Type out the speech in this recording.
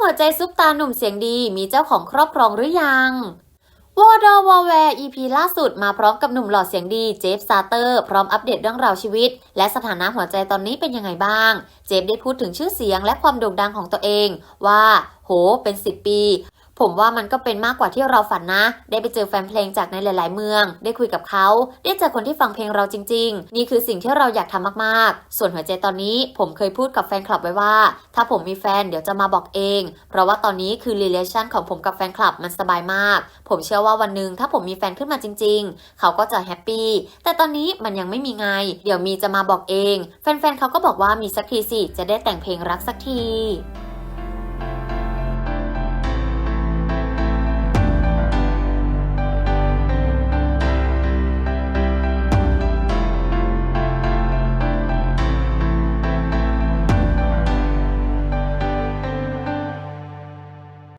หัวใจซุปตาหนุ่มเสียงดีมีเจ้าของครอบครองหรือยังวอดอวอแวร์ EP ล่าสุดมาพร้อมกับหนุ่มหล่อเสียงดีเจฟซาเตอร์พร้อมอัปเดตเรื่องราวชีวิต และสถานะหัวใจตอนนี้เป็นยังไงบ้าง เจฟได้พูดถึงชื่อเสียงและความโด่งดังของตัวเองว่า โหเป็น 10 ปี ผมว่ามันก็เป็นมากกว่าที่เราฝันนะ ได้ไปเจอแฟนเพลงจากในหลาย ๆ เมือง ได้คุยกับเขา ได้เจอคนที่ฟังเพลงเราจริง ๆ นี่คือสิ่งที่เราอยากทำมากๆ ส่วนหัวใจตอนนี้ผมเคยพูดกับแฟนคลับไว้ว่า ถ้าผมมีแฟนเดี๋ยวจะมาบอกเอง เพราะว่าตอนนี้คือ relation ของผมกับแฟนคลับมันสบายมาก ผมเชื่อว่าวันหนึ่งถ้าผมมีแฟนขึ้นมาจริง ๆ เขาก็จะแฮปปี้ แต่ตอนนี้มันยังไม่มีไง เดี๋ยวมีจะมาบอกเอง แฟน ๆ เขาก็บอกว่ามีสักทีสิ จะได้แต่งเพลงรักสักที